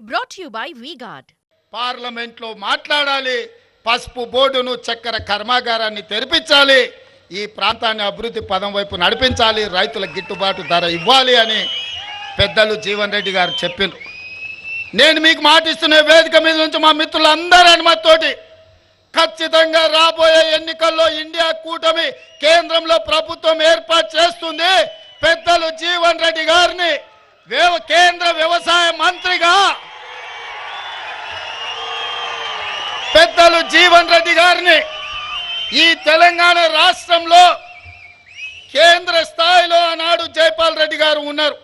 Brought you by VGuard VGuard. పార్లమెంట్లో మాట్లాడాలి పసుపు బోర్డును చక్కెర కర్మాగారాన్ని తెరిపించాలి ఈ ప్రాంతాన్ని అభివృద్ధి పదం వైపు నడిపించాలి రైతుల గిట్టుబాటు ధర ఇవ్వాలి అని పెద్దలు జీవన్ రెడ్డి గారు చెప్పిండ్రు నేను మీకు మాటిస్తున్న వేదిక మీద నుంచి మా మిత్రులందరి అనుమతితోటి ఖచ్చితంగా రాబోయే ఎన్నికల్లో ఇండియా కూటమి కేంద్రంలో ప్రభుత్వం ఏర్పాటు చేస్తుంది పెద్దలు జీవన్ రెడ్డి గారిని కేంద్ర వ్యవసాయ మంత్రిగా పెద్దలు జీవన్ రెడ్డి గారిని ఈ తెలంగాణ రాష్ట్రంలో కేంద్ర స్థాయిలో ఆనాడు జైపాల్ రెడ్డి గారు ఉన్నారు.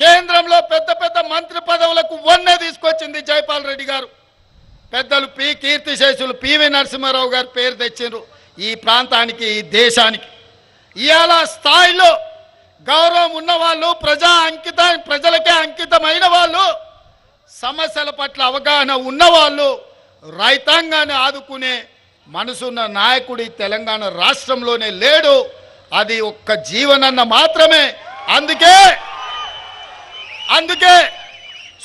కేంద్రంలో పెద్ద పెద్ద మంత్రి పదవులకు వన్నె తీసుకొచ్చింది జైపాల్ రెడ్డి గారు. పెద్దలు పి కీర్తిశేషులు పివి నరసింహారావు గారు పేరు తెచ్చిండ్రు ఈ ప్రాంతానికి ఈ దేశానికి. ఇవాళ స్థాయిలో గౌరవం ఉన్నవాళ్ళు ప్రజా అంకిత ప్రజలకే అంకితమైన వాళ్ళు సమస్యల పట్ల అవగాహన ఉన్నవాళ్ళు రైతాంగాన్ని ఆదుకునే మనసున్న నాయకుడు ఈ తెలంగాణ రాష్ట్రంలోనే లేడు. అది ఒక్క జీవనన్న మాత్రమే. అందుకే అందుకే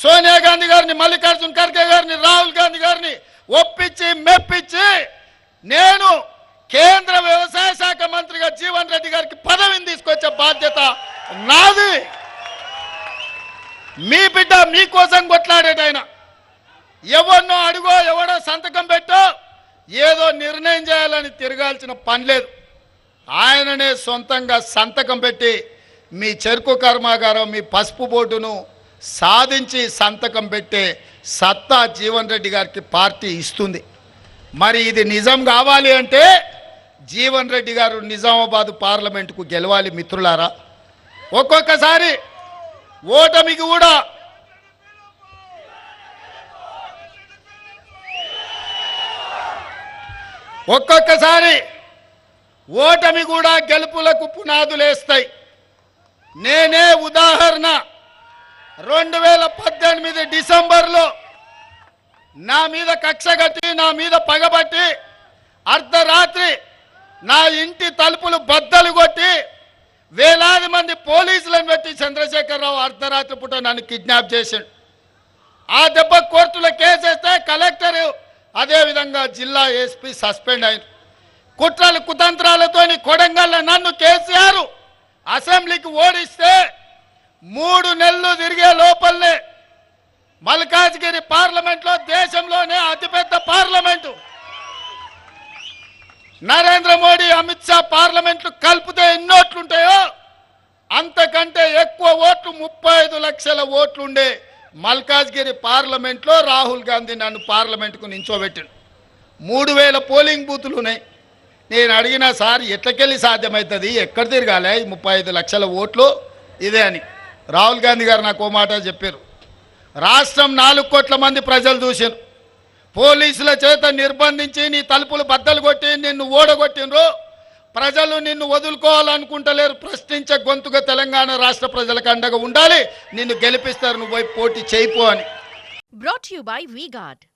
సోనియా గాంధీ గారిని మల్లికార్జున ఖర్గే గారిని రాహుల్ గాంధీ గారిని ఒప్పించి మెప్పించి నేను కేంద్ర వ్యవసాయ శాఖ మంత్రిగా జీవన్ రెడ్డి గారికి పదవిని తీసుకొచ్చే బాధ్యత నాది. మీ బిడ్డ మీకోసం కొట్లాడేటైనా. ఎవరినో అడుగో ఎవరు నిర్ణయం చేయాలని తిరగాల్సిన పని లేదు. ఆయననే సొంతంగా సంతకం పెట్టి మీ చెరుకు కర్మాగారం మీ పసుపు బోర్డును సాధించి సంతకం పెట్టే సత్తా జీవన్ రెడ్డి గారికి పార్టీ ఇస్తుంది. మరి ఇది నిజం కావాలి అంటే జీవన్ రెడ్డి గారు నిజామాబాద్ పార్లమెంటుకు గెలవాలి మిత్రులారా. ఒక్కొక్కసారి ఓటమికి కూడా ఒక్కొక్కసారి ఓటమి కూడా గెలుపులకు పునాదులేస్తాయి. నేనే ఉదాహరణ. రెండు వేల పద్దెనిమిది డిసెంబర్లో నా మీద కక్ష కట్టి నా మీద పగబట్టి అర్ధరాత్రి నా ఇంటి తలుపులు బద్దలు కొట్టి వేలాది మంది పోలీసులను పెట్టి చంద్రశేఖరరావు అర్ధరాత్రి పూట నన్ను కిడ్నాప్ చేశాడు ఆ దెబ్బ కోర్టులో కేసేస్తే కలెక్టర్ అదేవిధంగా జిల్లా ఎస్పీ సస్పెండ్ అయింది. కుట్రలు కుతంత్రాలతోని కొడంగల్లో నన్ను కేసీఆర్ అసెంబ్లీకి ఓడిస్తే మూడు నెలలు తిరిగే లోపలనే మల్కాజ్గిరి పార్లమెంట్లో దేశంలోనే అతిపెద్ద పార్లమెంటు. నరేంద్ర మోడీ అమిత్ షా పార్లమెంట్లు కలిపితే ఎన్నోట్లుంటాయో అంతకంటే ఎక్కువ ఓట్లు ముప్పై ఐదు లక్షల ఓట్లుండే మల్కాజ్గిరి పార్లమెంట్లో రాహుల్ గాంధీ నన్ను పార్లమెంట్కు నించోబెట్టాడు. మూడు వేల పోలింగ్ బూతులు ఉన్నాయి. నేను అడిగిన సార్ ఎట్లకెళ్ళి సాధ్యమవుతుంది ఎక్కడ తిరగాలి? ముప్పై ఐదు లక్షల ఓట్లు ఇదే అని. రాహుల్ గాంధీ గారు నాకు ఓ మాట చెప్పారు. రాష్ట్రం నాలుగు కోట్ల మంది ప్రజలు చూశారు పోలీసుల చేత నిర్బంధించి నీ తలుపులు బద్దలు కొట్టి నిన్ను ఓడగొట్టినరు ప్రజలు నిన్ను వదులుకోవాలనుకుంటలేరు. ప్రశ్నించే గొంతుగా తెలంగాణ రాష్ట్ర ప్రజలకు అండగా ఉండాలి. నిన్ను గెలిపిస్తారు. నువ్వు పోయి పోటీ చేయిపో అని. Brought to by V VGuard.